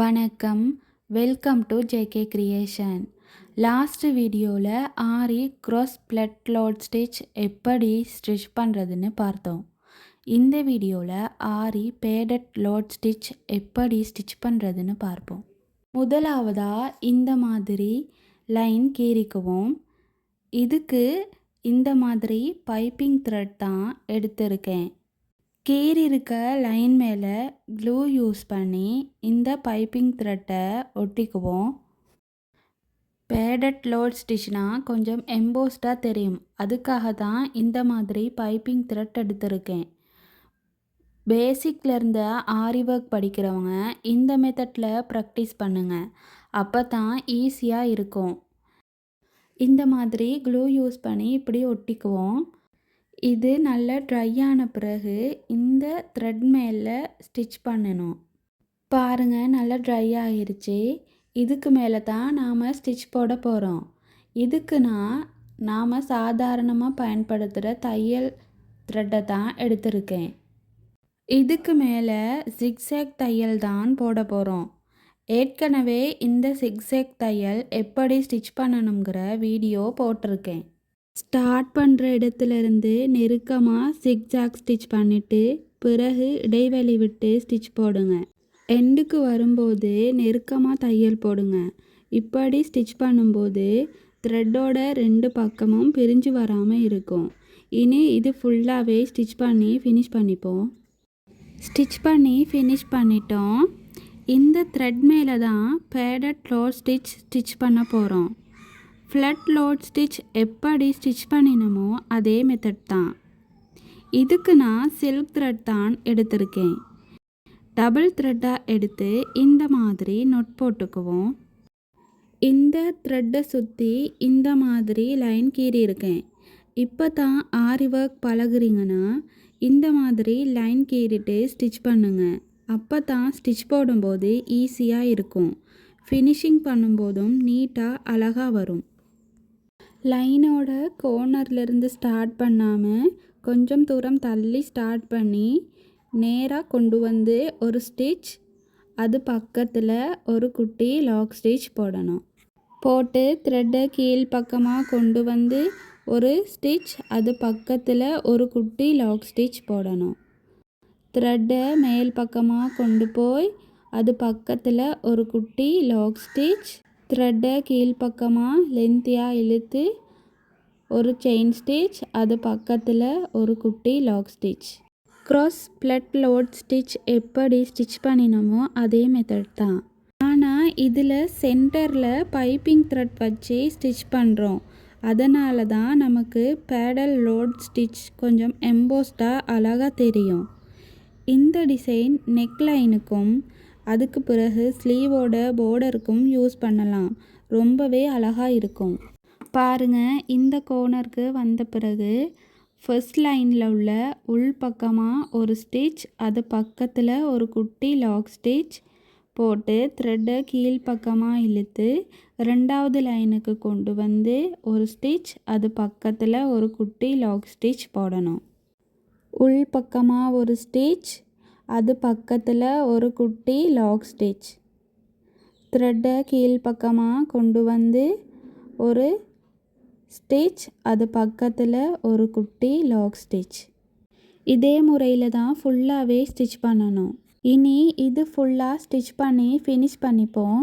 வணக்கம். Welcome to JK creation. Last வீடியோவில் aari cross flat load stitch எப்படி stitch பண்ணுறதுன்னு பார்த்தோம். இந்த வீடியோவில் ஆரி பேடட் லோட் ஸ்டிச் எப்படி ஸ்டிச் பண்ணுறதுன்னு பார்ப்போம். முதலாவதாக இந்த மாதிரி லைன் கீறிக்குவோம். இதுக்கு இந்த மாதிரி பைப்பிங் த்ரெட் தான் எடுத்திருக்கேன். கீறி இருக்க லைன் மேலே க்ளூ யூஸ் பண்ணி இந்த பைப்பிங் த்ரெட்டை ஒட்டிக்குவோம். பேடட் லோட் ஸ்டிச்னா கொஞ்சம் எம்போஸ்டாக தெரியும். அதுக்காக தான் இந்த மாதிரி பைப்பிங் த்ரெட் எடுத்திருக்கேன். பேசிக்லேருந்து ஆரி ஒர்க் படிக்கிறவங்க இந்த மெத்தடில் ப்ராக்டிஸ் பண்ணுங்கள் அப்போ தான் ஈஸியாக இருக்கும். இந்த மாதிரி க்ளூ யூஸ் பண்ணி இப்படி ஒட்டிக்குவோம். இது நல்லா ட்ரை ஆன பிறகு இந்த த்ரெட் மேலே ஸ்டிச் பண்ணணும். பாருங்கள் நல்லா ட்ரை ஆகிருச்சு இதுக்கு மேலே தான் நாம் ஸ்டிச் போட போகிறோம் இதுக்கு நான் நாம் சாதாரணமாக பயன்படுத்துகிற தையல் த்ரெட்டை தான் எடுத்திருக்கேன். இதுக்கு மேலே சிக்ஸேக் தையல் தான் போட போகிறோம் ஏற்கனவே இந்த சிக்ஸேக் தையல் எப்படி ஸ்டிச் பண்ணணுங்கிற வீடியோ போட்டிருக்கேன். ஸ்டார்ட் பண்ணுற இடத்துலேருந்து நெருக்கமாக சிக்ஸாக் ஸ்டிச் பண்ணிவிட்டு பிறகு இடைவெளி விட்டு ஸ்டிச் போடுங்க. எண்டுக்கு வரும்போது நெருக்கமாக தையல் போடுங்க. இப்படி ஸ்டிச் பண்ணும்போது த்ரெட்டோட ரெண்டு பக்கமும் பிரிஞ்சு வராமல் இருக்கும். இனி இது ஃபுல்லாகவே ஸ்டிச் பண்ணி ஃபினிஷ் பண்ணிப்போம். ஸ்டிச் பண்ணி ஃபினிஷ் பண்ணிட்டோம். இந்த த்ரெட் மேலே தான் பேடட் க்ளோத் ஸ்டிச் ஸ்டிச் பண்ண போகிறோம் ஃப்ளட் லோட் ஸ்டிச் எப்படி ஸ்டிச் பண்ணினோமோ அதே மெத்தட் தான். இதுக்கு நான் சில்க் த்ரெட் தான் எடுத்திருக்கேன். டபுள் த்ரெட்டாக எடுத்து இந்த மாதிரி நொட் போட்டுக்குவோம். இந்த த்ரெட்டை சுற்றி இந்த மாதிரி லைன் கீறியிருக்கேன் இப்போ தான் ஆரி ஒர்க் பழகுறீங்கன்னா இந்த மாதிரி லைன் கீறிட்டு ஸ்டிச் பண்ணுங்கள் அப்போ தான் ஸ்டிச் போடும்போது ஈஸியாக இருக்கும். ஃபினிஷிங் பண்ணும்போதும் நீட்டாக அழகாக வரும். லைனோட கோர்னர்லேருந்து ஸ்டார்ட் பண்ணாமல் கொஞ்சம் தூரம் தள்ளி ஸ்டார்ட் பண்ணி நேராக கொண்டு வந்து ஒரு ஸ்டிச் அது பக்கத்தில் ஒரு குட்டி லாக் ஸ்டிச் போடணும். போட்டு த்ரெட்டை கீழ் பக்கமாக கொண்டு வந்து ஒரு ஸ்டிச் அது பக்கத்தில் ஒரு குட்டி லாக் ஸ்டிச் போடணும். த்ரெட்டை மேல் பக்கமாக கொண்டு போய் அது பக்கத்தில் ஒரு குட்டி லாக் ஸ்டிச் த்ரெட்டை கீழ்ப்பக்கமாக லென்த்தியாக இழுத்து ஒரு செயின் ஸ்டிச் அது பக்கத்தில் ஒரு குட்டி lock stitch cross flat load stitch எப்படி ஸ்டிச் பண்ணினோமோ அதே மெத்தட் தான். ஆனால் இதில் சென்டரில் பைப்பிங் த்ரெட் வச்சு ஸ்டிச் பண்ணுறோம் அதனால தான் நமக்கு பேடல் லோட் ஸ்டிச் கொஞ்சம் எம்போஸ்டாக அழகாக தெரியும். இந்த டிசைன் நெக்லைனுக்கும் அதுக்கு பிறகு ஸ்லீவோட போர்டருக்கும் யூஸ் பண்ணலாம். ரொம்பவே அழகாக இருக்கும். பாருங்கள் இந்த கோனருக்கு வந்த பிறகு ஃபர்ஸ்ட் லைனில் உள்ள உள் பக்கமாக ஒரு ஸ்டிச் அது பக்கத்தில் ஒரு குட்டி லாக் ஸ்டிச் போட்டு த்ரெட்டை கீழ்ப்பக்கமாக இழுத்து ரெண்டாவது லைனுக்கு கொண்டு வந்து ஒரு ஸ்டிச் அது பக்கத்தில் ஒரு குட்டி லாக் ஸ்டிச் போடணும். உள் பக்கமாக ஒரு ஸ்டிச் அது பக்கத்தில் ஒரு குட்டி லாக் ஸ்டிச் த்ரெட்டை கீழ்ப்பக்கமாக கொண்டு வந்து ஒரு ஸ்டிச் அது பக்கத்தில் ஒரு குட்டி லாக் ஸ்டிச் இதே முறையில் தான் ஃபுல்லாகவே ஸ்டிச் பண்ணணும். இனி இது ஃபுல்லாக ஸ்டிச் பண்ணி ஃபினிஷ் பண்ணிப்போம்.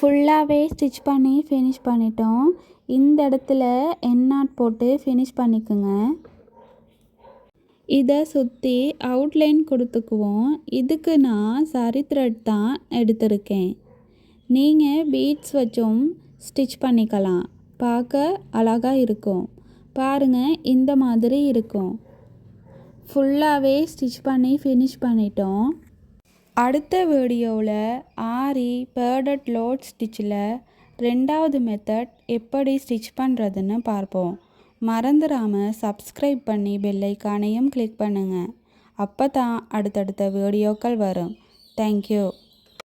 ஃபுல்லாகவே ஸ்டிச் பண்ணி ஃபினிஷ் பண்ணிட்டோம். இந்த இடத்துல எண்ணாட் போட்டு ஃபினிஷ் பண்ணிக்கோங்க. இதை சுற்றி அவுட்லைன் கொடுத்துக்குவோம். இதுக்கு நான் சரி த்ரெட் தான் எடுத்திருக்கேன். நீங்கள் பீட்ஸ் வச்சும் ஸ்டிச் பண்ணிக்கலாம். பார்க்க அழகாக இருக்கும். பாருங்கள் இந்த மாதிரி இருக்கும். ஃபுல்லாகவே ஸ்டிச் பண்ணி ஃபினிஷ் பண்ணிட்டோம். அடுத்த வீடியோவில் ஆரி பேர்டட் லோட் ஸ்டிச்சில் ரெண்டாவது மெத்தட் எப்படி ஸ்டிச் பண்ணுறதுன்னு பார்ப்போம். மறந்துடாமல் சப்ஸ்கிரைப் பண்ணி பெல்லைக்கானையும் கிளிக் பண்ணுங்கள் அப்போ தான் அடுத்தடுத்த வீடியோக்கள் வரும். தேங்க்யூ